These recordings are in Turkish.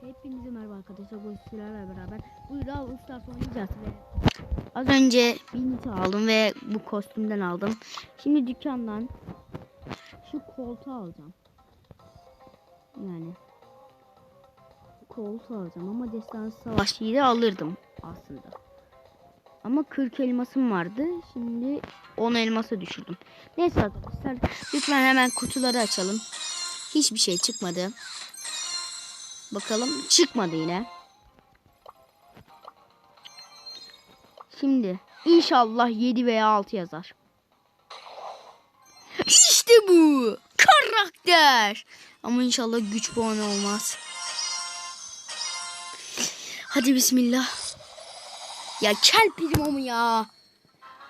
Hepinize merhaba arkadaşlar. Bu sizlerle beraber bu Brawl Stars oynayacağız ve az önce bir nite aldım ve bu kostümden aldım. Şimdi dükkandan şu koltuğu alacağım. Yani koltuğu alacağım ama destansı savaşçıyı da alırdım aslında. Ama 40 elmasım vardı. Şimdi 10 elmasa düşürdüm. Neyse arkadaşlar lütfen hemen kutuları açalım. Hiçbir şey çıkmadı. Bakalım çıkmadı yine. Şimdi inşallah 7 veya 6 yazar. İşte bu. Karakter. Ama inşallah güç puanı olmaz. Hadi bismillah. Ya kel primo mu ya?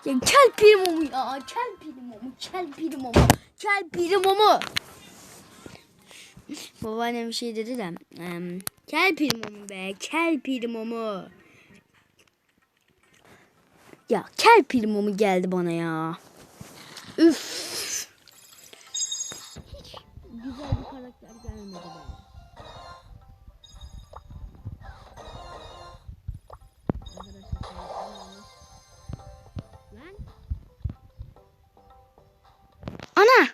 Ya kel primo mu ya? Kel primo mu? Kel primo mu? Kel primo mu? Babaannem bir şey dedi de. em, kel primo mu be? Kel primo mu? Ya kel primo mu geldi bana ya? Üf. Hiç güzel bir karakter gelmedi bana. Ana!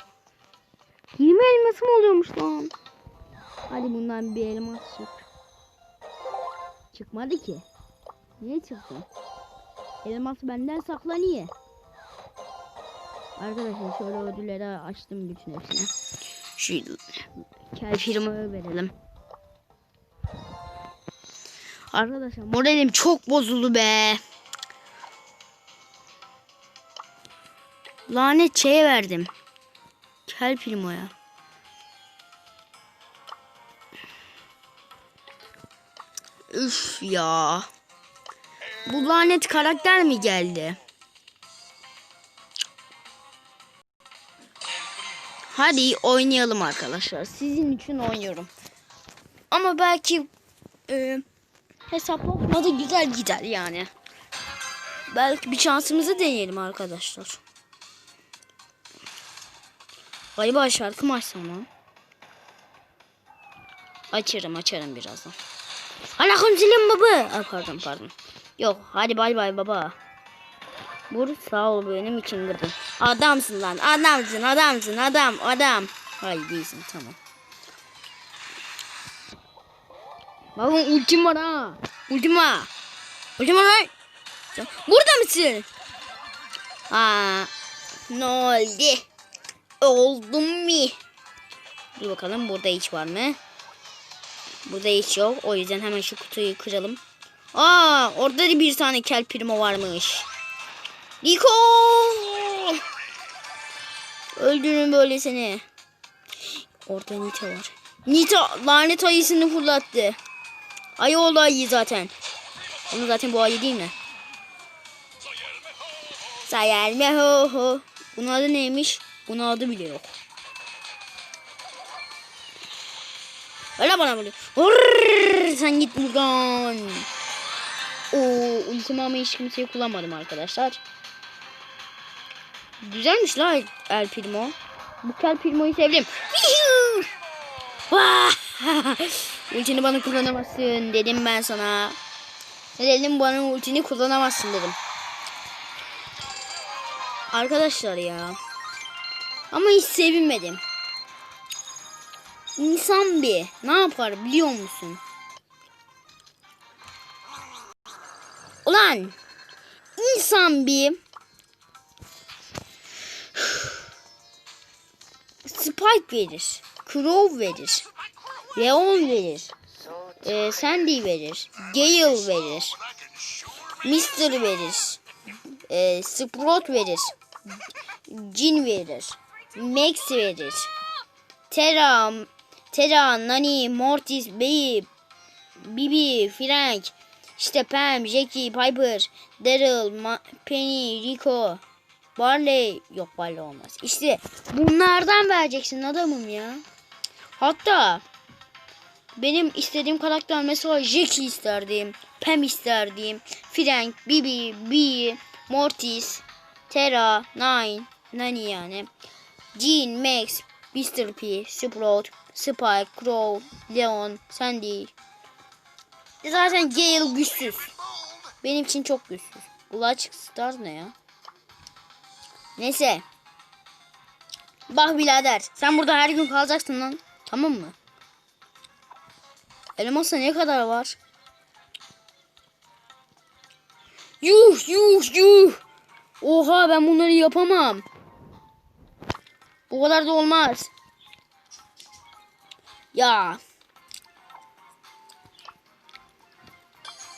20 elmasım oluyormuş lan. Hadi bundan bir elmas çık. Çıkmadı ki. Niye çıktı? Elmas benden sakla niye? Arkadaşlar şöyle ödülleri açtım bütün hepsine. Şu kel firmayı verelim. Arkadaşlar moralim çok bozuldu be. Lanet şeye verdim. Kel primoya. Üf ya. Bu lanet karakter mi geldi? Hadi oynayalım arkadaşlar. Sizin için oynuyorum. Ama belki e, hesaplaşmada güzel gider yani. Belki bir şansımızı deneyelim arkadaşlar. Galiba şarkı mı açsam lan? Açarım açarım birazdan. Aleyküm selam baba. Aa, pardon pardon. Yok hadi bay bay baba. Vur sağ ol benim için kırdın. Adamsın lan adamsın adamsın adam adam. Hayır değilsin tamam. Bakın ultim var ha. Ultim var. Ultim var lan. Burada mısın? Aa, ne oldu? Oldum mu? Dur bakalım burada hiç var mı? Burada hiç yok. O yüzden hemen şu kutuyu kıralım. Aa, orada da bir tane kel primo varmış. Niko! Öldürün böyle seni. Orada Nita var. Nita lanet ayısını fırlattı. Ayı oldu ayı zaten. Onu zaten bu ayı değil mi? Sayelme ho ho. Bunun adı neymiş? Bunun adı bile yok. Öyle bana böyle. Hırrrr, sen git buradan. Oo, ultimi ama hiç kimseyi kullanmadım arkadaşlar. Güzelmiş la El Primo. Bu Kel Primo'yu sevdim. Ultini bana kullanamazsın dedim ben sana. Ne dedim bana ultini kullanamazsın dedim. Arkadaşlar ya. Ama hiç sevinmedim. İnsan bir ne yapar biliyor musun? Ulan insan bir Spike verir. Crow verir. Leon verir. Ee, Sandy verir. Gale verir. Mister verir. Ee, Sprout verir. Jin verir. Max verir. Terra, Terra, Nani, Mortis, Bey, Bibi, Frank, işte Pam, Jackie, Piper, Daryl, Ma- Penny, Rico, Barley. Yok Barley olmaz. İşte bunlardan vereceksin adamım ya. Hatta benim istediğim karakter mesela Jackie isterdim. Pam isterdim. Frank, Bibi, Bee, Mortis, Terra, Nine, Nani yani. Jean, Max, Mr. P, Sprout, Spike, Crow, Leon, Sandy, Zaten Gale güçsüz. Benim için çok güçsüz. Clutch Star ne ya? Neyse. Bak birader. Sen burada her gün kalacaksın lan. Tamam mı? Elmasa ne kadar var? Yuh yuh yuh. Oha ben bunları yapamam. Bu kadar da olmaz. Ya.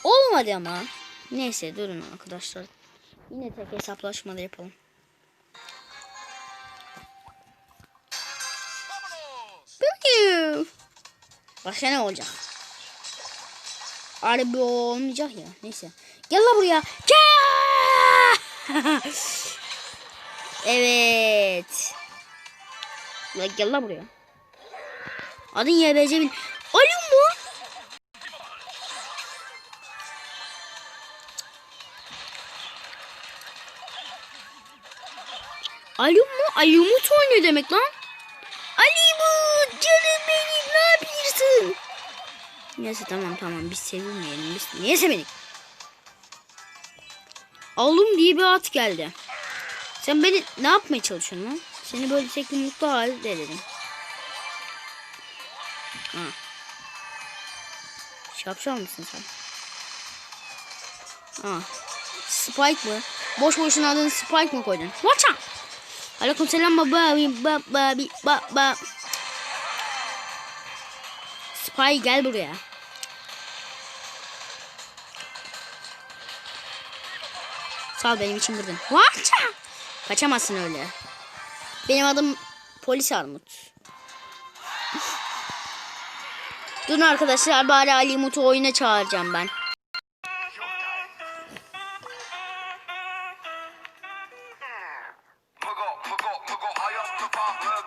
Olmadı ama. Neyse durun arkadaşlar. Yine tek hesaplaşmada yapalım. Başka ne olacak? Harbi olmayacak ya. Neyse. Gel la buraya. Gel. evet. Gel la buraya. Adın YBC bin. Alo mu? Alo mu? Alimut oynuyor demek lan. Alimut canım benim ne yapıyorsun? Neyse tamam tamam biz sevilmeyelim. Biz niye sevedik? Alım diye bir at geldi. Sen beni ne yapmaya çalışıyorsun lan? Seni böyle tek mutlu halde dedim. Ha. Şapşal mısın sen? Ha. Spike mı? Boş boşuna adını Spike mı koydun? Watch out! Aleykümselam baba baba baba. Spy gel buraya. Sağ ol benim için vurdun. Watch out! Kaçamazsın öyle. Benim adım Polis Armut. Durun arkadaşlar bari Ali Mut'u oyuna çağıracağım ben. Mugo, mugo, mugo hayatlı pahalı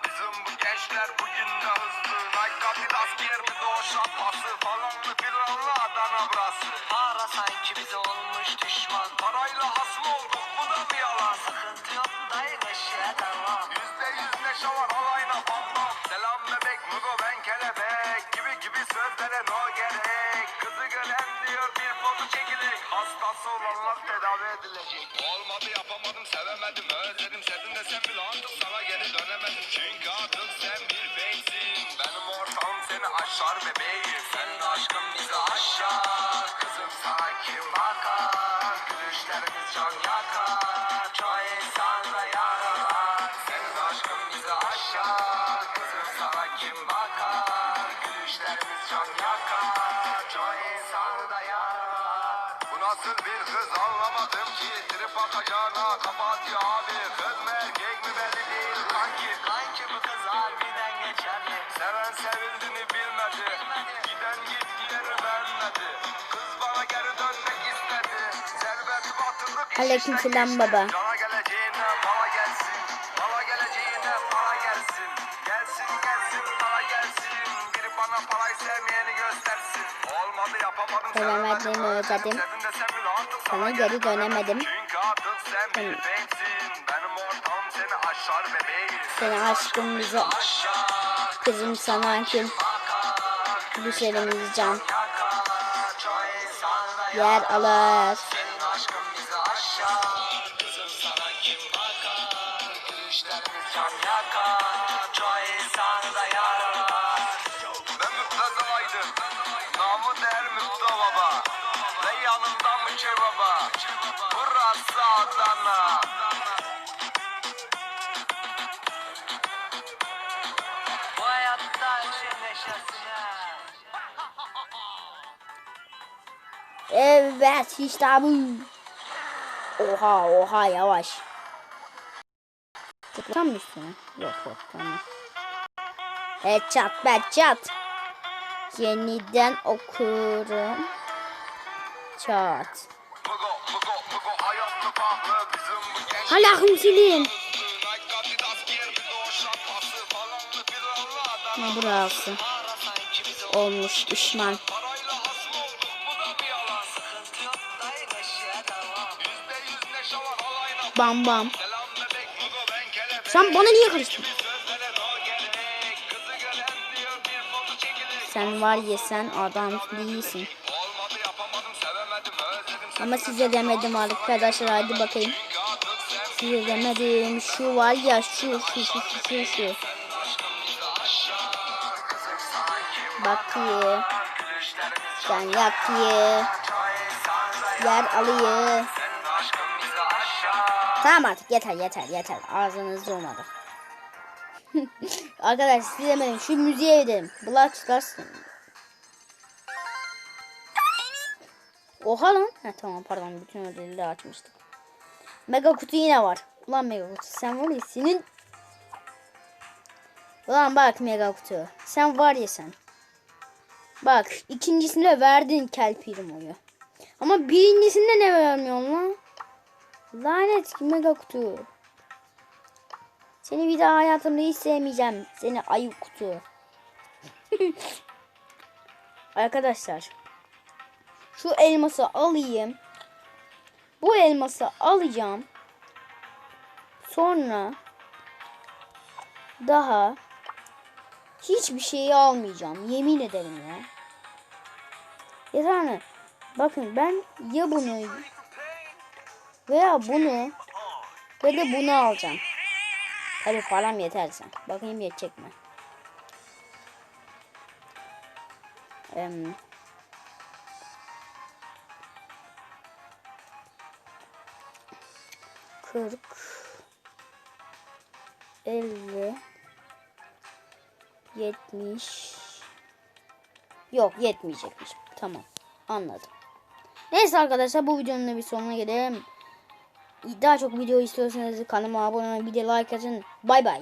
Hastası olanlar tedavi edilecek? Olmadı yapamadım sevemedim özledim. Sevdim de sen bile artık sana geri dönemedim. Çünkü artık sen bir beysin. Benim ortam seni aşar bebeğim. Senin aşkın bizi aşar. Kızım sana kim bakar. Gülüşlerimiz can yakar geçerli Seven sevildiğini bilmedi. Giden gittiği yeri beğenmedi Kız bana geri dönmek istedi. Serveti batırdık Aleykümselam baba. Cana geleceğine bana gelsin. Bana geleceğine bana gelsin. Gelsin gelsin bana gelsin. Biri bana parayı sevmeyeni göstersin. Olmadı yapamadım sevemedim, özledim. Sana geri dönemedim. Çünkü artık sen bir seni aşkım bize. Kızım sana kim? Düşlerimiz can yer alır. Evet işte bu. Oha oha yavaş. Tıklam mı üstüne? Yok yok tamam. Evet çat. Yeniden okurum. Çat. Mugo Mugo Mugo hayatlı pahalı Bam bam. Sen bana niye karıştın? Sen var ya sen adam değilsin. Ama size demedim arkadaşlar hadi bakayım. Size demedim şu var ya şu şu şu şu şu şu. Bak ye. Sen yap ye. Yer alıyı. Tamam artık yeter yeter yeter. Ağzınız olmadı. Arkadaşlar size demedim şu müziğe gidelim. Black Stars. Oha lan. Ha tamam pardon bütün ödülleri açmıştım. Mega kutu yine var. Ulan mega kutu sen var ya senin. Ulan bak mega kutu. Sen var ya sen. Bak ikincisinde verdin kel primoyu. Ama birincisinde ne vermiyorsun lan? Lanet mega kutu. Seni bir daha hayatımda hiç sevmeyeceğim. Seni ayı kutu. Arkadaşlar. Şu elması alayım. Bu elması alacağım. Sonra daha hiçbir şeyi almayacağım. Yemin ederim ya. Yeter mi? Bakın ben ya bunu veya bunu ve de bunu alacağım. Tabi param yeterse. Bakayım yetecek mi? Em, Kırk elli yetmiş Yok yetmeyecekmiş. Tamam. Anladım. Neyse arkadaşlar bu videonun da bir sonuna gelelim. Daha çok video istiyorsanız kanalıma abone olun. Bir de like atın. Bay bay.